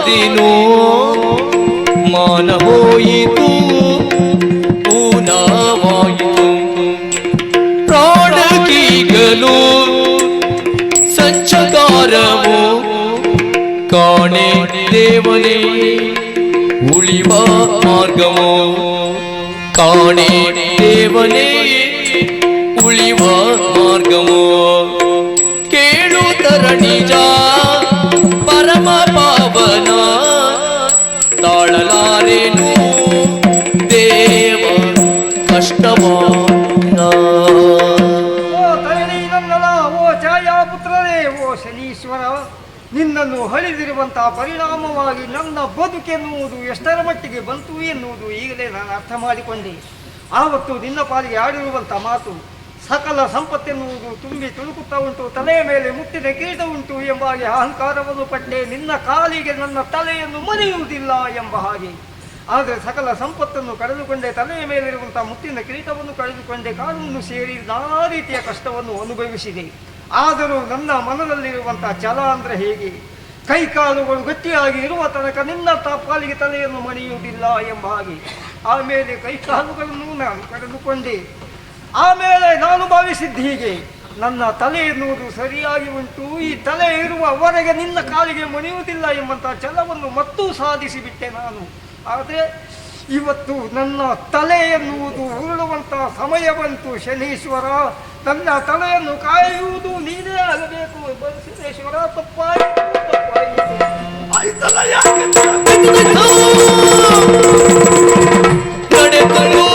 ತಿರುಗನಾದೆನು ಮಾನ ಹೋಯಿತು ಪೂನವಾಯಿತು ಪ್ರಾಣಕೀಗಲು ಸಂಚಕಾರವು ಕಾಣೆ ದೇವನೇ ಉಳಿವ ಮಾರ್ಗವೋ ಕಾಣೆ ದೇವನೇ ಉಳಿವ ಮಾರ್ಗವೋ ಕೇಳುತ್ತರ ನಿಜ ಓ ತರಣಿ ನನ್ನಲ ಓ ಛಾಯಾಪುತ್ರರೇ ಓ ಶನೀಶ್ವರ, ನಿನ್ನನ್ನು ಹಳಿದಿರುವಂತಹ ಪರಿಣಾಮವಾಗಿ ನನ್ನ ಬದುಕೆನ್ನುವುದು ಎಷ್ಟರ ಮಟ್ಟಿಗೆ ಬಂತು ಎನ್ನುವುದು ಈಗಲೇ ನಾನು ಅರ್ಥ ಮಾಡಿಕೊಂಡೆ. ಆವತ್ತು ನಿನ್ನ ಪಾಲಿಗೆ ಆಡಿರುವಂಥ ಮಾತು ಸಕಲ ಸಂಪತ್ತೆನ್ನುವುದು ತುಂಬಿ ತುಳುಕುತ್ತಾ ಉಂಟು ತಲೆಯ ಮೇಲೆ ಮುತ್ತಿನ ಕಿರೀಟ ಉಂಟು ಎಂಬ ಹಾಗೆ ಅಹಂಕಾರವನ್ನು ಪಟ್ಟೆ ನಿನ್ನ ಕಾಲಿಗೆ ನನ್ನ ತಲೆಯನ್ನು ಮರೆಯುವುದಿಲ್ಲ ಎಂಬ ಹಾಗೆ. ಆದರೆ ಸಕಲ ಸಂಪತ್ತನ್ನು ಕಳೆದುಕೊಂಡೆ ತಲೆಯ ಮೇಲಿರುವಂತಹ ಮುತ್ತಿನ ಕಿರೀಟವನ್ನು ಕಳೆದುಕೊಂಡೆ ಕಾನೂನು ಸೇರಿ ನಾನಾ ರೀತಿಯ ಕಷ್ಟವನ್ನು ಅನುಭವಿಸಿದೆ. ಆದರೂ ನನ್ನ ಮನದಲ್ಲಿರುವಂತಹ ಛಲ ಅಂದರೆ ಹೇಗೆ? ಕೈಕಾಲುಗಳು ಗಟ್ಟಿಯಾಗಿ ಇರುವ ತನಕ ನಿನ್ನ ತಾಪಾಲಿಗೆ ಪಾಲಿಗೆ ತಲೆಯನ್ನು ಮಣಿಯುವುದಿಲ್ಲ ಎಂಬ ಹಾಗೆ. ಆಮೇಲೆ ಕೈಕಾಲುಗಳನ್ನು ನಾನು ಕಳೆದುಕೊಂಡೆ. ಆಮೇಲೆ ನಾನು ಭಾವಿಸಿದ್ದು ಹೀಗೆ. ನನ್ನ ತಲೆ ಎನ್ನುವುದು ಸರಿಯಾಗಿ ಉಂಟು. ಈ ತಲೆ ಇರುವವರೆಗೆ ನಿನ್ನ ಕಾಲಿಗೆ ಮಣಿಯುವುದಿಲ್ಲ ಎಂಬಂತಹ ಛಲವನ್ನು ಮತ್ತೂ ಸಾಧಿಸಿಬಿಟ್ಟೆ ನಾನು. ಆದರೆ ಇವತ್ತು ನನ್ನ ತಲೆ ಎನ್ನುವುದು ಉರುಳುವಂಥ ಸಮಯ ಬಂತು ಶನೀಶ್ವರ. ನನ್ನ ತಲೆಯನ್ನು ಕಾಯುವುದು ನೀನೇ ಆಗಬೇಕು. ಬನಸಿದ್ದೇಶ್ವರ ತಪ್ಪಾಯ ತಪ್ಪಾಯಿತು ಆಯ್ತಲ್ಲ ಯಾಕೆ? ನಡೆತಲು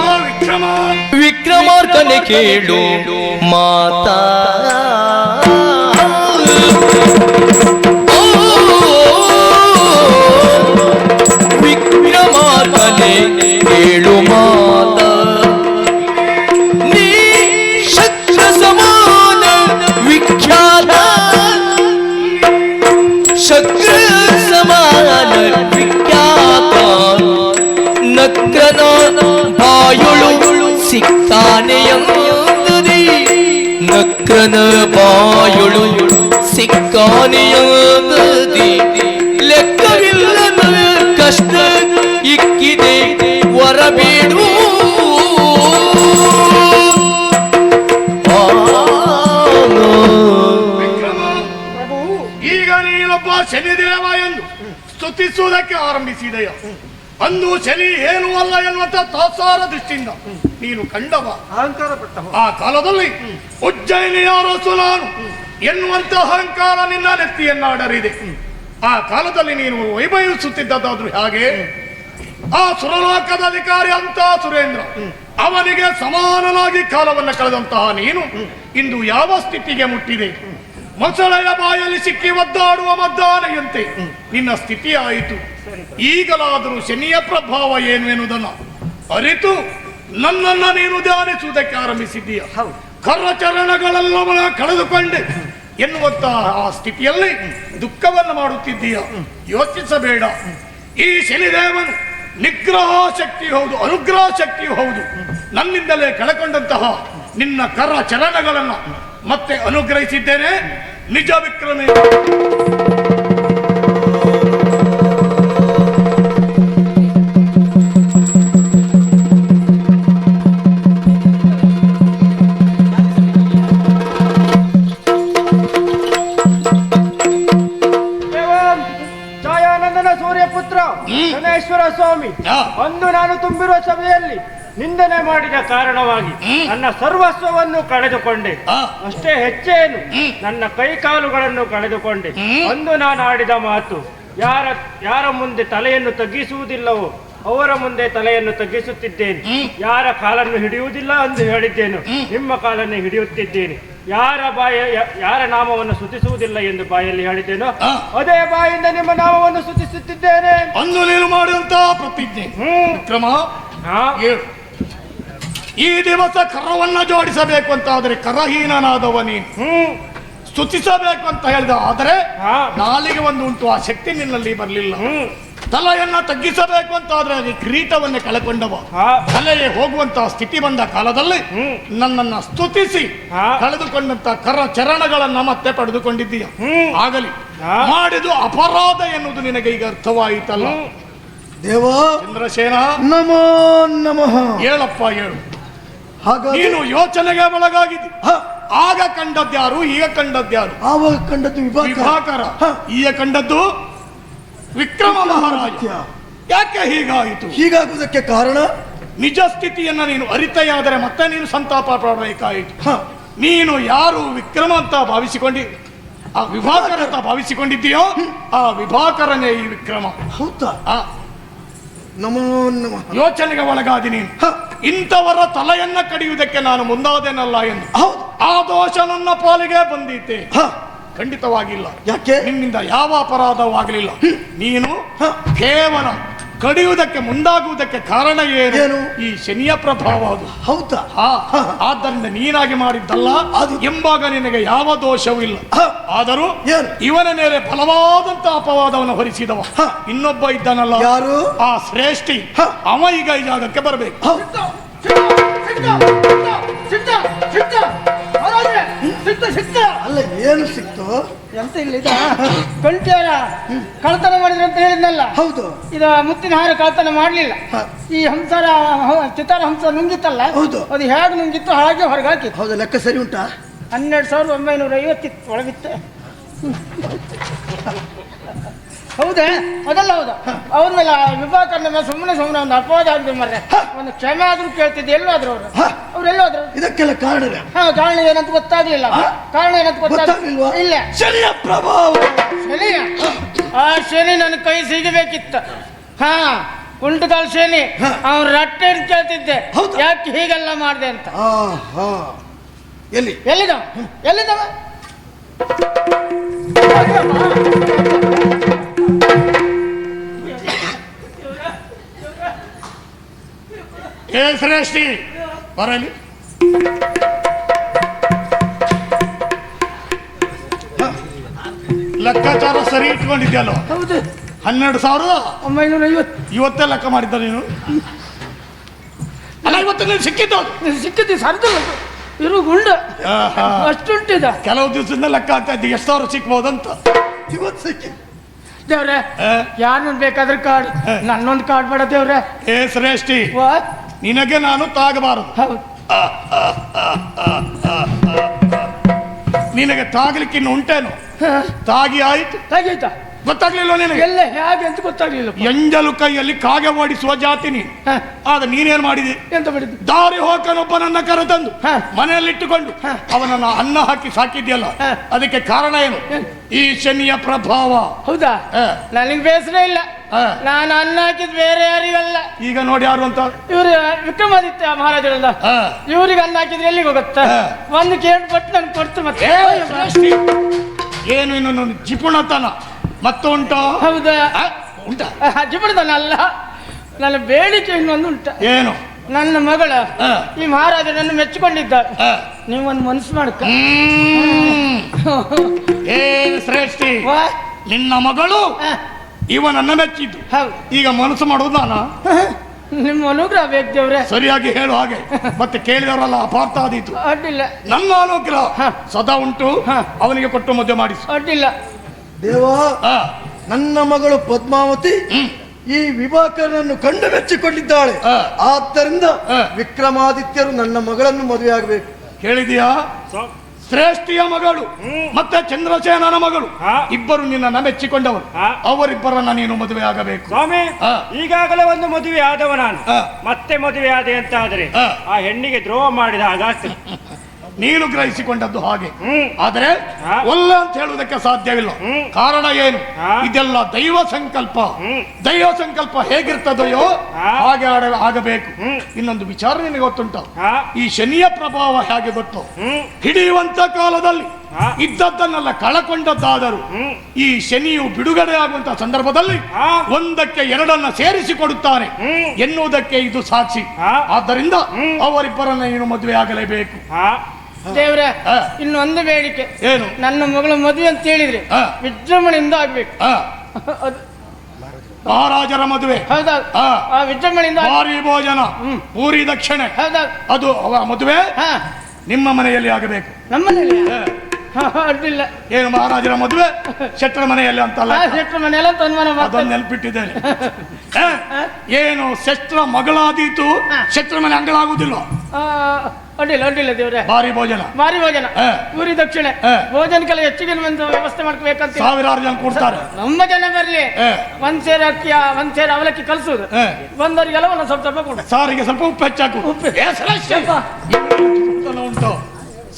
ಆ ವಿಕ್ರಮ ವಿಕ್ರಮಾರ್ಕನೆ ಕೇಳು. ಬಾಯುಳು ಎಂದರೆ ನಕ್ರನ ಬಾಯುಳು ಎಂದರೆ ಲೆಕ್ಕವಿಲ್ಲದ ಕಷ್ಟ ಇಕ್ಕಿದೆ ಪ್ರಭು ಈಗ ನೀನೊಬ್ಬ ಶನಿದೇವ ಎಂದು ಸ್ತುತಿಸುವುದಕ್ಕೆ ಆರಂಭಿಸಿದೆಯ? ಅಂದು ಶನಿ ಏನು ಅಲ್ಲ ಎನ್ನುವಂತ ತಾತ್ಸಾರ ದೃಷ್ಟಿಯಿಂದ. ನೀನು ಕಂಡವ. ಅಹಂಕಾರ ಪಟ್ಟವ. ಆ ಕಾಲದಲ್ಲಿ ಉಜ್ಜಯಿನಿಯ ಅರಸು ನಾನು ಎನ್ನುವಂತ ಅಹಂಕಾರ ನಿನ್ನ ನೆತ್ತಿಯನ್ನಾಡರಿದೆ. ಆ ಕಾಲದಲ್ಲಿ ನೀನು ವೈಭವಿಸುತ್ತಿದ್ದದಾದ್ರೂ ಹಾಗೆ ಆ ಸುರಲೋಕದ ಅಧಿಕಾರಿ ಅಂತ ಸುರೇಂದ್ರ ಅವನಿಗೆ ಸಮಾನನಾಗಿ ಕಾಲವನ್ನು ಕಳೆದಂತಹ ನೀನು ಇಂದು ಯಾವ ಸ್ಥಿತಿಗೆ ಮುಟ್ಟಿದೆ? ಮೊಸಳೆಯ ಬಾಯಲ್ಲಿ ಸಿಕ್ಕಿ ಒದ್ದಾಡುವ ಮದ್ದಾನೆಯಂತೆ ನಿನ್ನ ಸ್ಥಿತಿ ಆಯಿತು. ಈಗಲಾದರೂ ಶನಿಯ ಪ್ರಭಾವ ಏನು ಎನ್ನುವುದನ್ನು ಅರಿತು ನನ್ನನ್ನ ನೀನು ಧ್ಯಾನಿಸುವುದಕ್ಕೆ ಆರಂಭಿಸಿದ್ದೀಯ. ಹೌದು. ಕರ್ರಚರಣಗಳೆಲ್ಲವನ್ನ ಕಳೆದುಕೊಂಡೆ. ಎನ್ನುವಂತಹ ಆ ಸ್ಥಿತಿಯಲ್ಲಿ ದುಃಖವನ್ನು ಮಾಡುತ್ತಿದ್ದೀಯ. ಯೋಚಿಸಬೇಡ. ಈ ಶನಿದೇವನು ನಿಗ್ರಹ ಶಕ್ತಿ ಹೌದು ಅನುಗ್ರಹ ಶಕ್ತಿ ಹೌದು. ನನ್ನಿಂದಲೇ ಕಳಕೊಂಡಂತಹ ನಿನ್ನ ಕರ ಚರಣಗಳನ್ನು ಮತ್ತೆ ಅನುಗ್ರಹಿಸಿದ್ದೇನೆ. ನಿಜ ವಿಕ್ರಮೇ ಸ್ವಾಮಿ ಅಂದು ನಾನು ತುಂಬಿರುವ ಸಭೆಯಲ್ಲಿ ನಿಂದನೆ ಮಾಡಿದ ಕಾರಣವಾಗಿ ನನ್ನ ಸರ್ವಸ್ವವನ್ನು ಕಳೆದುಕೊಂಡೆ. ಅಷ್ಟೇ ಹೆಚ್ಚೇನು. ನನ್ನ ಕೈಕಾಲುಗಳನ್ನು ಕಳೆದುಕೊಂಡೆ. ಅಂದು ನಾನು ಆಡಿದ ಮಾತು ಯಾರ ಯಾರ ಮುಂದೆ ತಲೆಯನ್ನು ತಗ್ಗಿಸುವುದಿಲ್ಲವೋ ಅವರ ಮುಂದೆ ತಲೆಯನ್ನು ತಗ್ಗಿಸುತ್ತಿದ್ದೇನೆ. ಯಾರ ಕಾಲನ್ನು ಹಿಡಿಯುವುದಿಲ್ಲ ಎಂದು ಹೇಳಿದ್ದೇನು. ನಿಮ್ಮ ಕಾಲನ್ನು ಹಿಡಿಯುತ್ತಿದ್ದೇನೆ. ಯಾರ ಬಾಯ ಯಾರ ನಾಮವನ್ನು ಸ್ತುತಿಸುವುದಿಲ್ಲ ಎಂದು ಬಾಯಲ್ಲಿ ಹೇಳಿದ್ದೇನೋ ಅದೇ ಬಾಯಿಂದ ನಿಮ್ಮ ನಾಮವನ್ನು ಸ್ತುತಿಸುತ್ತಿದ್ದೇನೆ. ಅಂದು ನೀನು ಮಾಡಿದಂತ ಪ್ರತಿಜ್ಞೆ. ಹ್ಮ್. ವಿಕ್ರಮ. ಈ ದಿವಸ ಕರವನ್ನ ಜೋಡಿಸಬೇಕು ಅಂತ ಆದರೆ ಕರಹೀನನಾದವ ನೀನು. ಹ್ಮ್. ಸ್ತುತಿಸಬೇಕು ಅಂತ ಹೇಳಿದ ಆದರೆ. ನಾಲಿಗೆ ಒಂದು ಉಂಟು ಆ ಶಕ್ತಿ ನಿನ್ನಲ್ಲಿ ಬರಲಿಲ್ಲ. ತಲೆಯನ್ನ ತಗ್ಗಿಸಬೇಕು ಅಂತ ಆದ್ರೆ ಅದು ಕಿರೀಟವನ್ನು ಕಳಕೊಂಡವ. ತಲೆಗೆ ಹೋಗುವಂತಹ ಸ್ಥಿತಿ ಬಂದ ಕಾಲದಲ್ಲಿ ನನ್ನನ್ನು ಸ್ತುತಿಸಿ. ಕಳೆದುಕೊಂಡಂತ ಕರ ಚರಣಗಳನ್ನ ಮತ್ತೆ ಪಡೆದುಕೊಂಡಿದ್ದೀಯ. ಆಗಲಿ. ಮಾಡಿದು ಅಪರಾಧ ಎನ್ನುವುದು ನಿನಗೆ ಈಗ ಅರ್ಥವಾಯಿತಲ್ಲ. ದೇವ. ಚಂದ್ರಸೇನ ನಮೋ ನಮಃ. ಹೇಳಪ್ಪ ಹೇಳು. ನೀನು ಯೋಚನೆಗೆ ಒಳಗಾಗಿದ್ದಿ. ಆಗ ಕಂಡದ್ಯಾರು ಈಗ ಕಂಡದ್ಯಾರು. ಆವಾಗ ಕಂಡದ್ದು ವಿಭಾಗ ವಿಭಾಕರ. ಈಗ ಕಂಡದ್ದು ವಿಕ್ರಮ ಮಹಾರಾಜ. ಯಾಕೆ ಹೀಗಾಯಿತು? ಹೀಗಾಗುವುದಕ್ಕೆ ಕಾರಣ? ನಿಜ ಸ್ಥಿತಿಯನ್ನು ನೀನು ಅರಿತೆಯಾದರೆ ಮತ್ತೆ ನೀನು ಸಂತಾಪ ಪಡಬೇಕಾಯಿತು. ಹ, ನೀನು ಯಾರು ವಿಕ್ರಮ ಅಂತ ಭಾವಿಸಿಕೊಂಡಿ ಆ ವಿಭಾಕರ ಅಂತ ಭಾವಿಸಿಕೊಂಡಿದ್ದೀಯೋ ಆ ವಿಭಾಕರನೇ ಈ ವಿಕ್ರಮ. ಹೌದಾ? ಯೋಚನೆಗೆ ಒಳಗಾದಿ ನೀನು. ಇಂಥವರ ತಲೆಯನ್ನ ಕಡಿಯುವುದಕ್ಕೆ ನಾನು ಮುಂದಾದೇನಲ್ಲ ಎಂದು. ಹೌದು. ಆ ದೋಷ ನನ್ನ ಪಾಲಿಗೆ ಬಂದಿದ್ದೆ ಹ, ಖಂಡಿತವಾಗಿಲ್ಲ. ಯಾಕೆ? ನಿನ್ನಿಂದ ಯಾವ ಅಪರಾಧವಾಗಲಿಲ್ಲ. ನೀನು. ಕೇವಲ ಕಡಿಯುವುದಕ್ಕೆ ಮುಂದಾಗುವುದಕ್ಕೆ ಕಾರಣ ಏನು? ಈ ಶನಿಯ ಪ್ರಭಾವ ಅದು. ಹೌದಾ? ಆ, ಆದ್ದರಿಂದ ನೀನಾಗಿ ಮಾಡಿದ್ದಲ್ಲ ಅದು- ಎಂಬಾಗ ನಿನಗೆ ಯಾವ ದೋಷವೂ ಇಲ್ಲ. ಆದರೂ ಏನು? ಇವನ ಮೇಲೆ ಫಲವಾದಂತ ಅಪವಾದವನ್ನು ಹೊರಿಸಿದವ. ಇನ್ನೊಬ್ಬ ಇದ್ದಾನಲ್ಲ? ಯಾರು? ಆ ಶ್ರೇಷ್ಠಿ. ಅವ ಈಗ ಈ ಜಾಗಕ್ಕೆ ಬರಬೇಕು. ಹೌದು ಅಲ್ಲ ಏನು ಸಿಕ್ತು? ಎಂತ ಇಲ್ಲಿದ ಕಂಠ್ಯಾರ ಕಳ್ತನ ಮಾಡಿದ್ರು ಅಂತ ಹೇಳಿದ್ನಲ್ಲ. ಹೌದು. ಇದು ಮುತ್ತಿನ ಹಾರ ಕಳ್ತನ ಮಾಡಲಿಲ್ಲ. ಈ ಹಂಸರ ಚಿತಾರ ಚಿತ್ತಾರ ಹಂಸ ನುಂಗಿತ್ತಲ್ಲ ಹೌದು. ಅದು ಹೇಗೆ ನುಂಗಿತ್ತು ಹಾಗೆ ಹೊರಗೆ ಹಾಕಿ ಹೌದು ಲೆಕ್ಕ ಸರಿ ಉಂಟಾ? ಹನ್ನೆರಡು ಸಾವಿರದ ಒಂಬೈನೂರ ಐವತ್ತಿತ್ತು ಒಳಗಿತ್ತು. ಹೌದಾ? ಅದಲ್ಲ ಹೌದಾ. ಅವ್ರ ಮೇಲೆ ಮೇಲೆ ಸುಮ್ಮನೆ ಸುಮ್ಮನೆ ಒಂದು ಅಪವಾದ ಆಗಿದೆ ಮರ್ರೆ. ಒಂದು ಕ್ಷಮೆ ಆದ್ರೂ ಕೇಳ್ತಿದ್ದೆ ಎಲ್ಲಾದ್ರು ಅವರು. ಅವ್ರು ಎಲ್ಲೋದ್ರು. ಇದಕ್ಕೆಲ್ಲ ಕಾರಣ ಹಾ ಕಾರಣ ಏನಂತ ಗೊತ್ತಾಗ್ಲಿಲ್ಲ. ಕಾರಣ ಏನಂತ ಗೊತ್ತಾಗ್ಲಿಲ್ವಾ? ಗೊತ್ತಾಗ್ಲಿಲ್ಲ ಇಲ್ಲ. ಶನಿಯ ಪ್ರಭಾವ. ಶನಿ ಆ ಶನಿ ನನ್ನ ಕೈ ಸಿಗಬೇಕಿತ್ತು. ಹಾ ಕುಂಟಕಾಲ್ ಶನಿ. ಅವ್ನ ರಟ್ಟೆ ಕೇಳ್ತಿದ್ದೆ? ಯಾಕೆ ಹೀಗೆಲ್ಲ ಮಾಡಿದೆ ಅಂತ? ಎಲ್ಲಿ? ಎಲ್ಲಿದವ ಎಲ್ಲಿದವ ಏ ಶ್ರೇಷ್ಠಿ ಬರಲಿ. ಲೆಕ್ಕಾಚಾರ ಸರಿ ಇಟ್ಕೊಂಡಿದ್ಯಲ್ಲ? ಹೌದು. ಹನ್ನೆರಡು ಸಾವಿರದ ಒಂಬೈನೂರ ಐವತ್ತು ಇವತ್ತೇ ಲೆಕ್ಕ ಮಾಡಿದ್ದ ನೀನು? ಅಲ್ಲ ಇವತ್ತು ನೀನು ಸಿಕ್ಕಿದ್ದು? ಸಿಕ್ಕಿದ್ದಿ ಸರ್ದಲ್ಲ ಇರು ಗುಂಡ. ಅಷ್ಟುಂಟಿದ. ಕೆಲವು ದಿವಸದಿಂದ ಲೆಕ್ಕ ಆಗ್ತಾ ಇದ್ದಿ. ಎಷ್ಟು ಸಾವಿರ ಸಿಕ್ಬೋದಂತ? ಇವತ್ತು ಸಿಕ್ಕಿ. ದೇವ್ರೆ? ಯಾರನ್ನ ಬೇಕಾದ್ರೆ ಕಾರ್ಡ್. ನನ್ನೊಂದು ಕಾರ್ಡ್ ಬೇಡ ದೇವ್ರೆ. ಏ ಶ್ರೇಷ್ಠಿ ವಾಟ್ ನಿನಗೆ ನಾನು ತಾಗಬಾರದು. ಹೌದು. ನಿನಗೆ ತಾಗಲಿಕ್ಕೆ ಇನ್ನು ಉಂಟೇನು. ತಾಗಿ ಆಯ್ತು. ತೆಗೀತಾ ಗೊತ್ತಾಗ್ಲಿಲ್ಲ ನಿನಗೆ? ಎಲ್ಲ ಹೇಗೆ ಅಂತ ಗೊತ್ತಾಗ್ಲಿಲ್ಲ ಎಂಜಲು ಕೈಯಲ್ಲಿ ಕಾಗೆ ಓಡಿಸುವ ಜಾತಿ ನೀನು. ಆಗ ನೀನೇನ್ ಮಾಡಿದಿ? ಎಂತ ಮಾಡಿದ್ದು? ದಾರಿ ಹೋಗನೊಬ್ಬನನ್ನ ಕರೆತಂದು ತಂದು ಮನೆಯಲ್ಲಿಟ್ಟುಕೊಂಡು ಇಟ್ಟುಕೊಂಡು ಅವನನ್ನ ಅನ್ನ ಹಾಕಿ ಸಾಕಿದ್ಯಲ್ಲ? ಅದಕ್ಕೆ ಕಾರಣ ಏನು? ಈ ಶನಿಯ ಪ್ರಭಾವ. ಹೌದಾ. ನನಗೆ ಬೇಸರ ಇಲ್ಲ. ಹಾ. ನಾನು ಅನ್ನ ಹಾಕಿದ್ ಬೇರೆ ಯಾರಿಗಲ್ಲ. ಈಗ ನೋಡಿ ಯಾರು ಅಂತ? ಇವ್ರು ವಿಕ್ರಮಾದಿತ್ಯ ಮಹಾರಾಜರಲ್ಲ. ಇವ್ರಿಗೆ ಅನ್ನ ಹಾಕಿದ್ರೆ ಎಲ್ಲಿಗೆ ಹೋಗುತ್ತೆ. ಒಂದು ಕೇಳಿ ಕೊಟ್ಟು ನನ್ಗೆ ಕೊಡ್ತು ಮತ್ತೆ. ಏನು ಇನ್ನು ನನ್ನ ಜಿಪುಣತನ? ಮತ್ತು ಉಂಟು ಹೌದಾ ಉಂಟಾ? ಅಲ್ಲ ನನ್ನ ಬೇಡಿಕೆ ಇನ್ನೊಂದು ಉಂಟ. ಏನು? ನನ್ನ ಮಗಳ ಈ ಮಹಾರಾಜ ನನ್ನ ಮೆಚ್ಚಿಕೊಂಡಿದ್ದ. ನೀವೊಂದು ಮನಸ್ಸು ಮಾಡ್ಕ. ಏನು ಏ ಶ್ರೇಷ್ಠಿ? ನಿನ್ನ ಮಗಳು ಇವ ನನ್ನ ಮೆಚ್ಚಿದ್ದು. ಈಗ ಮನಸ್ಸು ಮಾಡೋದು ನಾನು? ನಿಮ್ಮ ಅನುಗ್ರಹ ಬೇಕು ದೇವ್ರೆ. ಸರಿಯಾಗಿ ಹೇಳು ಹಾಗೆ. ಮತ್ತೆ ಕೇಳಿದವರಲ್ಲ ಅಪಾರ್ಥ ಆದೀತು. ಅಡ್ಡಿಲ್ಲ. ನನ್ನ ಅನುಗ್ರಹ. ಸದಾ ಉಂಟು. ಹ. ಅವನಿಗೆ ಕೊಟ್ಟು ಮದುವೆ ಮಾಡಿಸು. ಅಡ್ಡಿಲ್ಲ. ದೇವ ನನ್ನ ಮಗಳು ಪದ್ಮಾವತಿ ಈ ವಿಭಾಕರನನ್ನು ಕಂಡು ಮೆಚ್ಚಿಕೊಂಡಿದ್ದಾಳೆ ಆ. ಆದ್ದರಿಂದ ಆ. ವಿಕ್ರಮಾದಿತ್ಯರು ನನ್ನ ಮಗಳನ್ನು ಮದುವೆ ಆಗಬೇಕು ಕೇಳಿದೀಯಾ ಶ್ರೇಷ್ಠಿಯ ಮಗಳು ಮತ್ತೆ ಚಂದ್ರಸೇನನ ಮಗಳು. ಇಬ್ಬರು ನಿನ್ನ ಮೆಚ್ಚಿಕೊಂಡವರು. ಅವರಿಬ್ಬರನ್ನ ನೀನು ಮದುವೆ ಆಗಬೇಕು ಸ್ವಾಮಿ. ಈಗಾಗಲೇ ಒಂದು ಮದುವೆ ಆದವ ನಾನು. ಮತ್ತೆ ಮದುವೆ ಆದೆ ಅಂತ ಆದ್ರೆ ಆ ಹೆಣ್ಣಿಗೆ ದ್ರೋಹ ಮಾಡಿದ ಹಾಗಾಗ್ತದೆ ನೀನು ಗ್ರಹಿಸಿಕೊಂಡದ್ದು ಹಾಗೆ. ಆದರೆ ಒಲ್ಲ ಅಂತ ಹೇಳುವುದಕ್ಕೆ ಸಾಧ್ಯವಿಲ್ಲ. ಕಾರಣ ಏನು? ಇದೆಲ್ಲ ದೈವ ಸಂಕಲ್ಪ. ದೈವ ಸಂಕಲ್ಪ ಹೇಗಿರ್ತದೆಯೋ ಹಾಗೆ ಆಗಬೇಕು. ಇನ್ನೊಂದು ವಿಚಾರ ನಿನಗೆ ಗೊತ್ತುಂಟ? ಈ ಶನಿಯ ಪ್ರಭಾವ ಹೇಗೆ ಗೊತ್ತು? ಹಿಡಿಯುವಂತ ಕಾಲದಲ್ಲಿ. ಇದ್ದದ್ದನ್ನೆಲ್ಲ ಕಳಕೊಂಡದ್ದಾದರೂ ಈ ಶನಿಯು ಬಿಡುಗಡೆ ಆಗುವಂತ ಸಂದರ್ಭದಲ್ಲಿ ಒಂದಕ್ಕೆ ಎರಡನ್ನ ಸೇರಿಸಿ ಕೊಡುತ್ತಾನೆ ಹ್ಮ್. ಎನ್ನುವುದಕ್ಕೆ ಇದು ಸಾಕ್ಷಿ. ಆದ್ದರಿಂದ ಅವರಿಬ್ಬರನ್ನ ನೀನು ಮದುವೆ ಆಗಲೇಬೇಕು ದೇವ್ರೆ ಹಾ. ಇನ್ನೊಂದು ಬೇಡಿಕೆ. ಏನು? ನನ್ನ ಮಗಳ ಮದುವೆ ಅಂತ ಹೇಳಿದ್ರೆ. ಹಾ. ವಿಜೃಂಭಣೆಯಿಂದ ಆಗ್ಬೇಕು. ಮಹಾರಾಜರ ಮದುವೆ. ಆ. ವಿಜೃಂಭಣೆಯಿಂದ ಭಾರಿ ಭೋಜನ. ಪೂರಿ ದಕ್ಷಿಣೆ. ಹೌದಾ ಅದು ಅವ ಮದುವೆ. ನಿಮ್ಮ ಮನೆಯಲ್ಲಿ ಆಗಬೇಕು. ನಮ್ಮ ಮನೆಯಲ್ಲಿ? ಅಡ್ಡಿಲ್ಲ. ಏನು ಮಹಾರಾಜರ ಮದುವೆ? ಶೆಟ್ಟರ ಮನೆಯಲ್ಲಿ ಅಂತಲ್ಲ ಶೆಟ್ಟರ ಮನೆಯಲ್ಲ ಅದನ್ನು ನೆನ್ಪಿಟ್ಟಿದ್ದೇನೆ. ಏನು ಶೆಟ್ರ ಮಗಳಾದೀತು? ಶೆಟ್ರ ಮನೆ ಅಂಗಳಾಗುವುದಿಲ್ಲ. ಆ, ಅಡ್ಡಿಲ್ಲ ಅಡ್ಡಿಲ್ಲ ದೇವ್ರೆ. ಭಾರಿ ಭೋಜನ. ಭಾರಿ ಭೋಜನ. ಹಾ. ಪೂರಿ ದಕ್ಷಿಣೆ. ಹಾ. ಭೋಜನಕ್ಕೆಲ್ಲ ಹೆಚ್ಚಿಗೆ ಒಂದು ವ್ಯವಸ್ಥೆ ಮಾಡ್ಕೋಬೇಕಂತ. ಸಾವಿರಾರು ಜನ ಕೊಡ್ತಾರೆ. ನಮ್ಮ ಜನ ಬರ್ಲಿ. ಹಾ. ಒಂದ್ ಸೇರ್ ಅಕ್ಕಿ ಒಂದ್ ಸೇರ್ ಅವಲಕ್ಕಿ ಕಲ್ಸುದು. ಹಾ. ಬಂದವರಿಗೆಲ್ಲ ಒಂದೊಂದ್ ಸ್ವಲ್ಪ ಸ್ವಲ್ಪ ಕೊಡು. ಸಾರಿಗೆ ಸ್ವಲ್ಪ ಉಪ್ಪು ಹೆಚ್ಚಾಕು. ಉಪ್ಪು. ಏ, ಉಂಟು.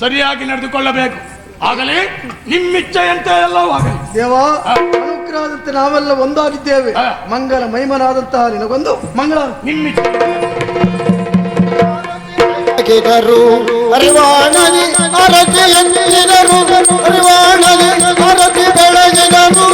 ಸರಿಯಾಗಿ ನಡೆದುಕೊಳ್ಳಬೇಕು. ಆಗಲಿ. ನಿಮ್ಮಿಚ್ಛೆಯಂತೆ ಎಲ್ಲವೂ ಆಗಲಿ. ದೇವ ಅನುಗ್ರಹದಂತೆ ನಾವೆಲ್ಲ ಒಂದಾಗಿದ್ದೇವೆ. ಆ. ಮಂಗಲ ಮೈಮನಾದಂತಹ ನಿನಗೊಂದು ಮಂಗಳ ನಿಮ್ಮಿಚ್ಛೆ ಎಂದಿದರು ಅರಿವಾಣನೆ ಅರತಿ ಎಂದಿದರು ಅರಿವಾಣನೆ ಅರತಿ ಬೆಳಗಿದರು